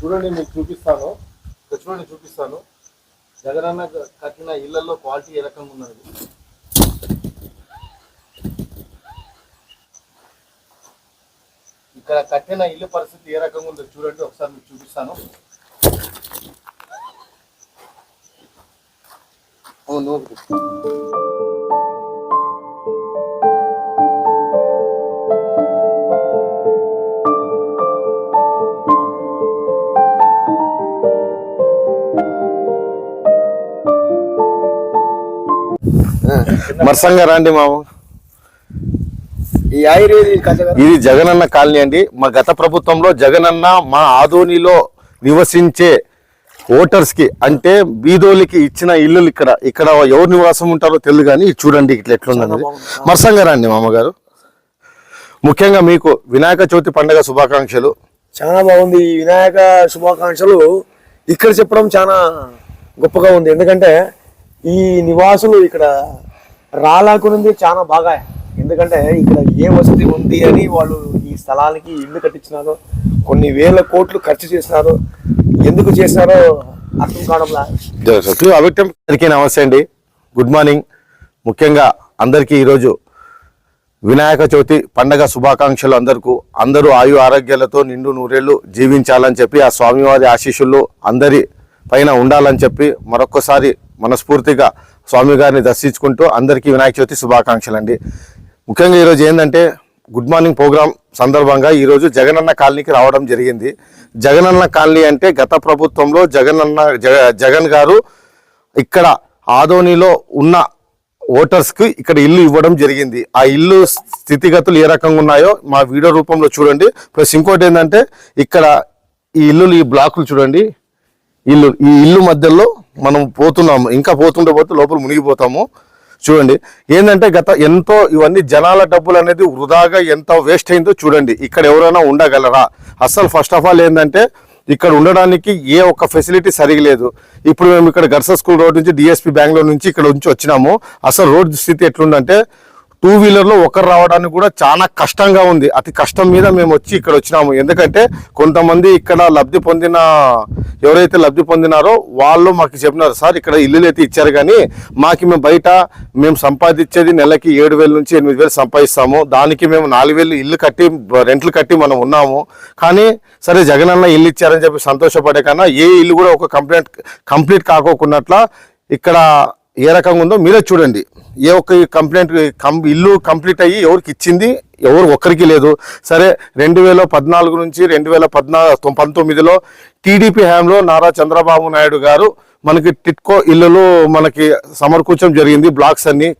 చూడండి మీకు చూపిస్తాను. ఇక్కడ చూడండి చూపిస్తాను. జగనన్న కట్టిన ఇళ్ళలో క్వాలిటీ ఏ రకంగా ఉన్నది? ఇక్కడ కట్టిన ఇల్లు పరిస్థితి ఏ రకంగా ఉందో చూడండి ఒకసారి మీకు చూపిస్తాను. అవును మర్సంగా రండి మాము. ఇది జగనన్న కాలనీ అండి. మా గత ప్రభుత్వంలో జగనన్న మా ఆదోనిలో నివసించే ఓటర్స్కి అంటే బీదోలికి ఇచ్చిన ఇల్లు ఇక్కడ ఇక్కడ ఎవరు నివాసం ఉంటారో తెలియదు కానీ చూడండి ఇట్లా ఎట్లుందన్నది మర్సంగా రండి మామగారు. ముఖ్యంగా మీకు వినాయక చవితి పండుగ శుభాకాంక్షలు. చాలా బాగుంది. ఈ వినాయక శుభాకాంక్షలు ఇక్కడ చెప్పడం చాలా గొప్పగా ఉంది. ఎందుకంటే ఈ నివాసులు ఇక్కడ రాలాకునుంది చాలా బాగా. ఎందుకంటే ఇక్కడ ఏ వసతి ఉంది అని వాళ్ళు ఈ స్థలానికి ఇల్లు కట్టించినారో కొన్ని వేల కోట్లు ఖర్చు చేసినారో ఎందుకు చేసినారో అర్థం కావడంలా అభిక్తం. అందరికీ నమస్తే అండి. గుడ్ మార్నింగ్ ముఖ్యంగా అందరికీ ఈరోజు వినాయక చవితి పండగ శుభాకాంక్షలు అందరికీ. అందరూ ఆయు ఆరోగ్యాలతో నిండు నూరేళ్ళు జీవించాలని చెప్పి ఆ స్వామివారి ఆశీస్సులు అందరి పైన ఉండాలని చెప్పి మరొక్కసారి మనస్ఫూర్తిగా స్వామి గారిని దర్శించుకుంటూ అందరికీ వినాయక చవితి శుభాకాంక్షలు అండి ముఖ్యంగా ఈరోజు ఏంటంటే గుడ్ మార్నింగ్ ప్రోగ్రామ్ సందర్భంగా ఈరోజు జగనన్న కాలనీకి రావడం జరిగింది. జగనన్న కాలనీ అంటే గత ప్రభుత్వంలో జగనన్న జగ జగన్ గారు ఇక్కడ ఆదోనిలో ఉన్న ఓటర్స్కి ఇక్కడ ఇల్లు ఇవ్వడం జరిగింది. ఆ ఇల్లు స్థితిగతులు ఏ రకంగా ఉన్నాయో మా వీడియో రూపంలో చూడండి. ప్లస్ ఇంకోటి ఏంటంటే ఇక్కడ ఈ ఇల్లులు ఈ బ్లాకులు చూడండి. ఇల్లు ఈ ఇల్లు మధ్యలో మనం పోతున్నాము ఇంకా పోతుంటే పోతే లోపల మునిగిపోతాము. చూడండి ఏంటంటే గత ఎంతో ఇవన్నీ జనాల డబ్బులు అనేది వృధాగా ఎంత వేస్ట్ అయిందో చూడండి ఇక్కడ ఎవరైనా ఉండగలరా? అసలు ఫస్ట్ ఆఫ్ ఆల్ ఏంటంటే ఇక్కడ ఉండడానికి ఏ ఒక్క ఫెసిలిటీ సరిగలేదు ఇప్పుడు మేము ఇక్కడ గర్స స్కూల్ రోడ్ నుంచి డిఎస్పి బెంగళూరు నుంచి ఇక్కడ నుంచి వచ్చినాము. అసలు రోడ్ స్థితి ఎట్లుందంటే టూ వీలర్లో ఒకరు రావడానికి కూడా చాలా కష్టంగా ఉంది. అతి కష్టం మీద మేము వచ్చి ఇక్కడ వచ్చినాము. ఎందుకంటే కొంతమంది ఇక్కడ లబ్ధి పొందిన ఎవరైతే లబ్ధి పొందినారో వాళ్ళు మాకు చెప్పినారు సార్ ఇక్కడ ఇల్లులు అయితే ఇచ్చారు కానీ మాకు మేము బయట మేము సంపాదించేది నెలకి ఏడు వేల నుంచి ఎనిమిది వేలు సంపాదిస్తాము. దానికి మేము నాలుగు వేలు ఇల్లు కట్టి రెంట్లు కట్టి మనం ఉన్నాము. కానీ సరే జగనన్న ఇల్లు ఇచ్చారని చెప్పి సంతోషపడే కన్నా ఏ ఇల్లు కూడా ఒక కంప్లీట్ కంప్లీట్ కాకోకున్నట్ల ఇక్కడ ఏ రకంగా ఉందో మీరే చూడండి. ఏ ఒక్క కంప్లైంట్ ఇల్లు కంప్లీట్ అయ్యి ఎవరికి ఇచ్చింది? ఎవరు ఒక్కరికి లేదు. సరే రెండు వేల పద్నాలుగు నుంచి రెండు వేల పద్నా పంతొమ్మిదిలో టీడీపీ హయాంలో నారా చంద్రబాబు నాయుడు గారు మనకి టిట్కో ఇల్లులు మనకి సమకూర్చడం జరిగింది బ్లాక్స్ అన్ని.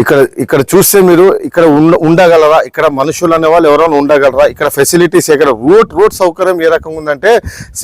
ఇక్కడ ఇక్కడ చూస్తే మీరు ఇక్కడ ఉండ ఉండగలరా? ఇక్కడ మనుషులు అనే వాళ్ళు ఎవరైనా ఉండగలరా? ఇక్కడ ఫెసిలిటీస్ ఎక్కడ? రోడ్ రోడ్ సౌకర్యం ఏ రకంగా ఉందంటే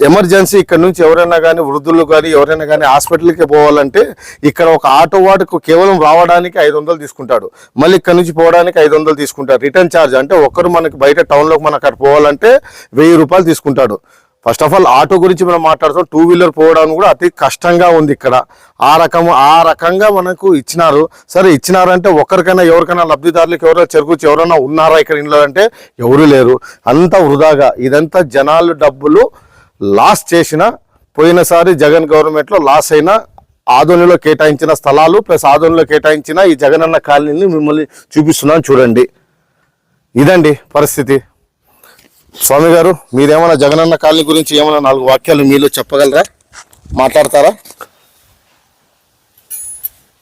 ఎమర్జెన్సీ ఇక్కడ నుంచి ఎవరైనా కానీ వృద్ధులు కానీ ఎవరైనా కానీ హాస్పిటల్కి పోవాలంటే ఇక్కడ ఒక ఆటో వాడుకు కేవలం రావడానికి ఐదు వందలు తీసుకుంటాడు. మళ్ళీ ఇక్కడ నుంచి పోవడానికి ఐదు వందలు తీసుకుంటాడు రిటర్న్ ఛార్జ్ అంటే ఒక్కరు మనకి బయట టౌన్లోకి మనకు అక్కడ పోవాలంటే వెయ్యి రూపాయలు తీసుకుంటాడు. ఫస్ట్ ఆఫ్ ఆల్ ఆటో గురించి మనం మాట్లాడుతాం. టూ వీలర్ పోవడానికి కూడా అతి కష్టంగా ఉంది ఇక్కడ. ఆ రకము ఆ రకంగా మనకు ఇచ్చినారు. సరే ఇచ్చినారంటే ఒకరికైనా ఎవరికైనా లబ్ధిదారులకు ఎవరైనా చెరుకు ఎవరైనా ఉన్నారా ఇక్కడ ఇంట్లో అంటే ఎవరు లేరు. అంతా వృధాగా ఇదంతా జనాలు డబ్బులు లాస్ చేసిన పోయినసారి జగన్ గవర్నమెంట్లో లాస్ అయిన ఆదోనిలో కేటాయించిన స్థలాలు ప్లస్ ఆదోనిలో కేటాయించిన ఈ జగనన్న కాలనీని మిమ్మల్ని చూపిస్తున్నాను చూడండి. ఇదండి పరిస్థితి. స్వామి గారు మీరేమైనా జగనన్న కాలనీ గురించి ఏమైనా నాలుగు వాక్యాలు మీలో చెప్పగలరా? మాట్లాడతారా?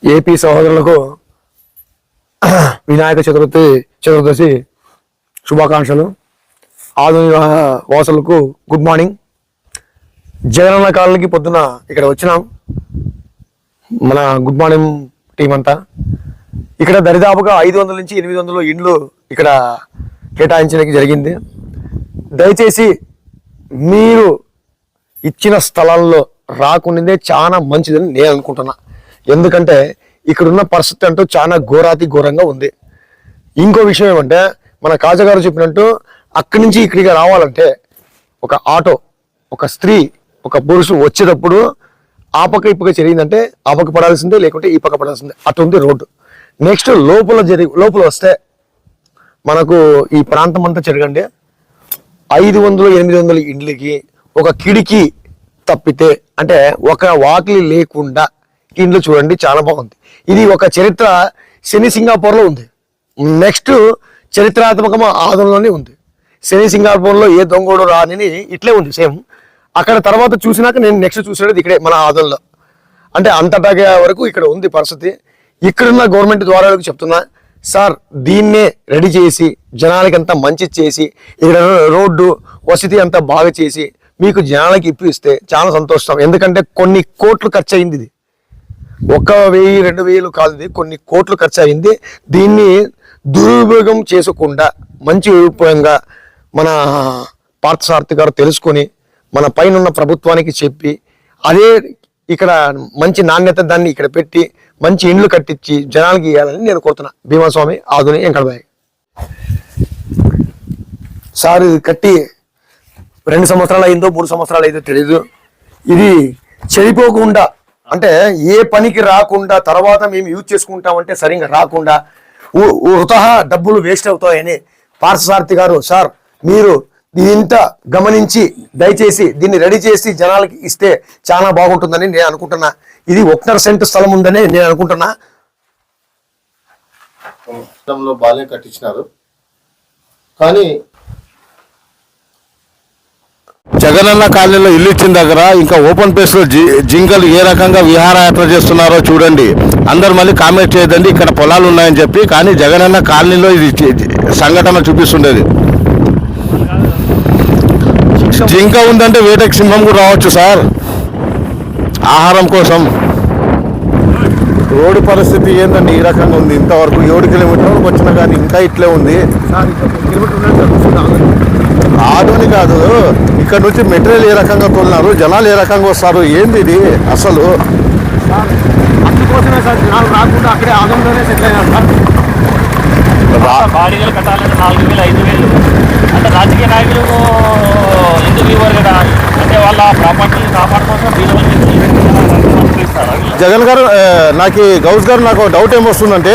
ఏపీ సహోదరులకు వినాయక చతుర్థి చతుర్దశి శుభాకాంక్షలు. ఆధునిక వాసులకు గుడ్ మార్నింగ్ జగనన్న కాలనీకి పొద్దున ఇక్కడ వచ్చినాం. మన గుడ్ మార్నింగ్ టీం అంతా. ఇక్కడ దరిదాపుగా ఐదు వందల నుంచి ఎనిమిది వందల ఇండ్లు ఇక్కడ కేటాయించడానికి జరిగింది. దయచేసి మీరు ఇచ్చిన స్థలాల్లో రాకుండానే చాలా మంచిదని నేను అనుకుంటున్నా. ఎందుకంటే ఇక్కడున్న పరిస్థితి అంటూ చాలా ఘోరాతి ఘోరంగా ఉంది. ఇంకో విషయం ఏమంటే మన కాజగారు చెప్పినట్టు అక్కడి నుంచి ఇక్కడికి రావాలంటే ఒక ఆటో ఒక స్త్రీ ఒక పురుషుడు వచ్చేటప్పుడు ఆ పక్క ఇప్పక జరిగిందంటే ఆ పక్క పడాల్సిందే లేకుంటే ఈ పక్క పడాల్సిందే. అటు ఉంది రోడ్డు. నెక్స్ట్ లోపల జరిగి లోపల వస్తే మనకు ఈ ప్రాంతం అంతా జరగండి. ఐదు వందలు ఎనిమిది వందల ఇండ్లకి ఒక కిడికి తప్పితే అంటే ఒక వాకిలి లేకుండా ఇండ్లు చూడండి చాలా బాగుంది. ఇది ఒక చరిత్ర శని సింగాపూర్లో ఉంది. నెక్స్ట్ చరిత్రాత్మకం ఆదంలోనే ఉంది. శని సింగాపూర్లో ఏ దొంగోడు రాని ఇట్లే ఉంది సేమ్. అక్కడ తర్వాత చూసినాక నేను నెక్స్ట్ చూసినది ఇక్కడే మన ఆదంలో అంటే అంతటాగా వరకు ఇక్కడ ఉంది పరిస్థితి. ఇక్కడున్న గవర్నమెంట్ ద్వారా చెప్తున్నా సార్ దీన్నే రెడీ చేసి జనాలకి అంతా మంచి చేసి ఇక్కడ రోడ్డు వసతి అంతా బాగా చేసి మీకు జనాలకి ఇప్పిస్తే చాలా సంతోషం. ఎందుకంటే కొన్ని కోట్లు ఖర్చు అయింది ఇది. ఒక వెయ్యి రెండు వేలు కాదు కొన్ని కోట్లు ఖర్చు అయింది దీన్ని దుర్వినియోగం చేసుకుండా మంచి ఉపయోగంగా మన పార్థసారథి గారు తెలుసుకొని మన పైన ప్రభుత్వానికి చెప్పి అదే ఇక్కడ మంచి నాణ్యత దాన్ని ఇక్కడ పెట్టి మంచి ఇండ్లు కట్టించి జనాలకి ఇవ్వాలని నేను కోరుతున్నా. భీమాస్వామి ఆధుని వెంకటబాయ్. సార్ ఇది కట్టి రెండు సంవత్సరాలు అయిందో మూడు సంవత్సరాలు అయిందో తెలియదు ఇది చెడిపోకుండా అంటే ఏ పనికి రాకుండా తర్వాత మేము యూజ్ చేసుకుంటామంటే సరిగ్గా రాకుండా ఉ- వృతహా డబ్బులు వేస్ట్ అవుతాయని పార్శసారథి గారు సార్ మీరు ఇంత గమనించి దయచేసి దీన్ని రెడీ చేసి జనాలకి ఇస్తే చాలా బాగుంటుందని నేను అనుకుంటున్నా. ఇది ఒకటర సెంట్ స్థలం ఉందని నేను అనుకుంటున్నా. లో బాగానే కట్టించినారు. కానీ జగనన్న కాలనీలో ఇల్లు ఇచ్చిన దగ్గర ఇంకా ఓపెన్ ప్లేస్లో జి- జింకలు ఏ రకంగా విహారయాత్ర చేస్తున్నారో చూడండి. అందరు మళ్ళీ కామెంట్ చేయదండి ఇక్కడ పొలాలు ఉన్నాయని చెప్పి. కానీ జగనన్న కాలనీలో ఇది సంఘటన చూపిస్తుండేది. జింక ఉందంటే వేటకి సింహం కూడా రావచ్చు సార్. ఆహారం కోసం. రోడ్డు పరిస్థితి ఏందండి? ఈ రకంగా ఉంది. ఇంతవరకు ఏడు కిలోమీటర్లకు వచ్చినా కానీ ఇంకా ఇట్లే ఉంది. ఆధుని కాదు. ఇక్కడ నుంచి మెటీరియల్ ఏ రకంగా తోలినారు జనాలు ఏ రకంగా వస్తారు? ఏంది ఇది అసలు? అందుకోసమే సార్. జనాలు రాకుండా అక్కడే ఆదంలోనే సెటిల్ అయినారు సార్. నాలుగు వేలు ఐదు వేలు. అంటే రాజకీయ నాయకులు ఎందుకు ఇవ్వరు కదా? అంటే వాళ్ళ ప్రాపర్టీని కాపాడు కోసం వీళ్ళు ఇస్తారు జగన్ గారు నాకు గౌస్ గారు నాకు డౌట్ ఏమొస్తుందంటే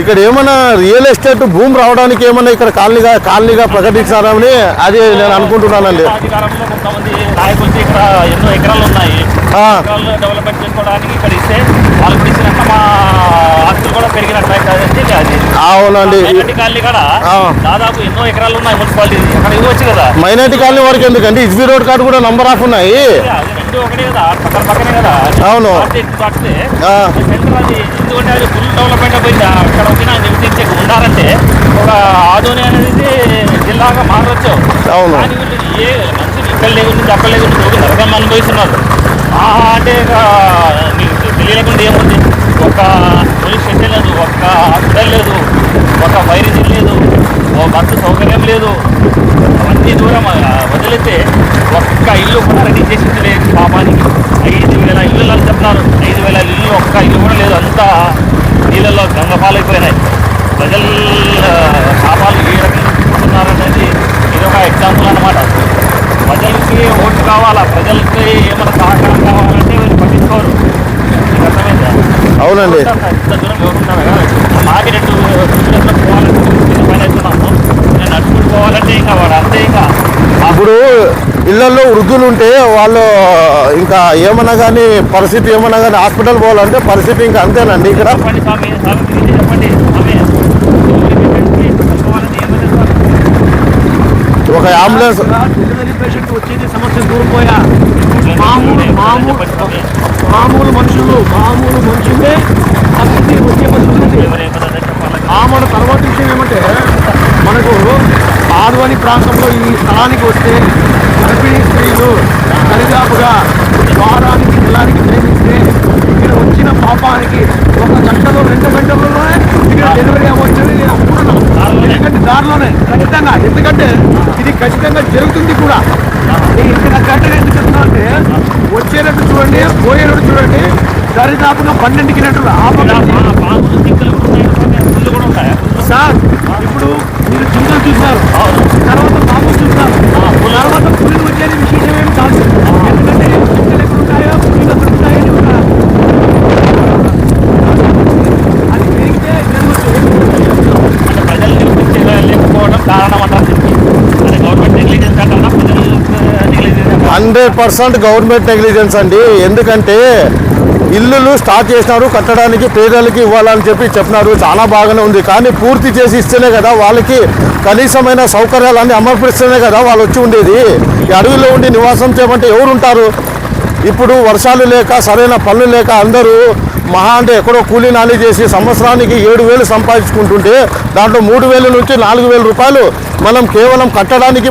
ఇక్కడ ఏమైనా రియల్ ఎస్టేట్ భూమి రావడానికి ఏమన్నా ఇక్కడ కాలనీగా కాలనీగా ప్రకటించారని అది నేను అనుకుంటున్నానండి. అధికారంలో కొంతమంది నాయకులకి ఇక్కడ ఎన్నో ఎకరాలు ఉన్నాయి. డెవలప్మెంట్ చేసుకోవడానికి ఇక్కడ ఇస్తే వాళ్ళు కూడా ఇచ్చినాక మా ఆస్తులు కూడా పెరిగినట్టు అవునండి కాలనీ కూడా. దాదాపు ఎన్నో ఎకరాలు ఉన్నాయి మున్సిపాలిటీ అక్కడ ఇవ్వచ్చు కదా మైనార్టీ కాలనీ వరకు ఎందుకంటే ఇస్బీ రోడ్ కార్డు కూడా నంబర్ ఆఫ్ ఉన్నాయి రెండు ఒకటే కదా పక్కన పక్కనే కదా అవును. ఎందుకంటే అది ఫుల్ డెవలప్మెంట్ అయిపోయింది అక్కడ వచ్చిన నివసించే ఉండాలంటే ఒక ఆదోని అనేది జిల్లాగా మారవచ్చు అవును. ఏ మంచి ఇక్కడ నుంచి అక్కడ లేదు నుంచి నరకం అనుభవిస్తున్నారు అంటే మీకు తెలియకుండా ఏముంది? ఒక పోలీస్ స్టేషన్ లేదు ఒక్క హాస్పిటల్ లేదు ఒక వైద్యం లేదు ఒక బస్సు సౌకర్యం లేదు. అవన్నీ దూరం వదిలితే ఒక్క ఇల్లు కూడా రెడీ చేసింది పాపానికి. ఐదు వేల ఇల్లు అని చెప్తున్నారు ఐదు వేల ఇల్లు ఒక్క ఇల్లు కూడా లేదు. అంతా నీళ్ళల్లో గంగపాలైపోయినాయి ప్రజల పాపాలు ఏ రకంగా చూస్తున్నారనేది ఇది ఒక ఎగ్జాంపుల్ అన్నమాట. ప్రజలకి ఓటు కావాలా? ప్రజలకి ఏమైనా సహకారం కావాలంటే వీళ్ళు పట్టించుకోరు. అవునండి. ఇంత దూరం ఎవరుంటారు కదా? మాకి రెండు పోవాలంటే నేను నడుచుకుంటూ పోవాలంటే ఇంకా వాడు అంతే ఇంకా. ఇప్పుడు ఇళ్ళలో వృద్ధులు ఉంటే వాళ్ళు ఇంకా ఏమన్నా కానీ పరిస్థితి ఏమన్నా కానీ హాస్పిటల్ పోవాలంటే పరిస్థితి ఇంకా అంతేనండి ఇక్కడ. చెప్పండి స్వామి స్వామి గురించి చెప్పండి స్వామి పోవాలంటే ఏమైనా సార్ ఒక అంబులెన్స్ డెలివరీ పేషెంట్ వచ్చేది సమస్య దూరం మామూలు మామూలు మామూలు మనుషులు మామూలు మనుషులే పరిస్థితి వచ్చే పరిస్థితి మన తర్వాత విషయం ఏమంటే మనకు ఆదివాని ప్రాంతంలో ఈ స్థలానికి వస్తే గర్భిణీ స్త్రీలు దరిదాపుగా వారానికి నెలానికి ప్రేమిస్తే ఇక్కడ వచ్చిన పాపానికి ఒక గంటలో రెండు గంటల్లోనే ఇక్కడ డెలివరీ అవ్వచ్చని నేను అనుకుంటున్నాను. ఎందుకంటే దారిలోనే ఖచ్చితంగా. ఎందుకంటే ఇది ఖచ్చితంగా జరుగుతుంది కూడా. గంటగా ఎందుకు చెప్తున్నా అంటే వచ్చేటట్టు చూడండి పోయేటట్టు చూడండి దరిదాపుగా పన్నెండు కిలోమీటర్లు ఆపగలిగి పాములు జింకలు కూడా ఉన్నాయి స్వామి పుల్లు కూడా ఉంటాయా? సార్ ఇప్పుడు మీరు జింకలు చూసినారు. తర్వాత పాము చూసినారు. తర్వాత పులిని వచ్చేది విశేషం ఏమి కాదు ఎందుకంటే జింకలు ఎక్కడ ఉంటాయో పులిలు ఎక్కడ ఉంటాయో అని ఒక- అది పెరిగితే జరగచ్చు అంటే ప్రజలు నిరూపించే లేకపోవడం కారణం అంటారు దీనికి. అది government negligence hundred percent government negligence అండి. ఎందుకంటే ఇల్లులు స్టార్ట్ చేసినారు కట్టడానికి పేదలకి ఇవ్వాలని చెప్పి చెప్పినారు. చాలా బాగానే ఉంది. కానీ పూర్తి చేసి ఇస్తేనే కదా వాళ్ళకి కనీసమైన సౌకర్యాలన్నీ అమర్పిస్తేనే కదా వాళ్ళు వచ్చి ఉండేది. ఈ అడవిలో ఉండి నివాసం చేయమంటే ఎవరు ఉంటారు ఇప్పుడు వర్షాలు లేక సరైన పనులు లేక అందరూ మహా అంటే ఎక్కడో కూలీ నాలి చేసి సంవత్సరానికి ఏడు వేలు సంపాదించుకుంటుంటే దాంట్లో మూడు వేల నుంచి నాలుగు వేల రూపాయలు మనం కేవలం కట్టడానికి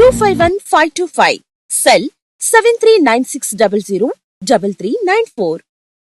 two five one five two five cell seven three nine six double zero double three nine four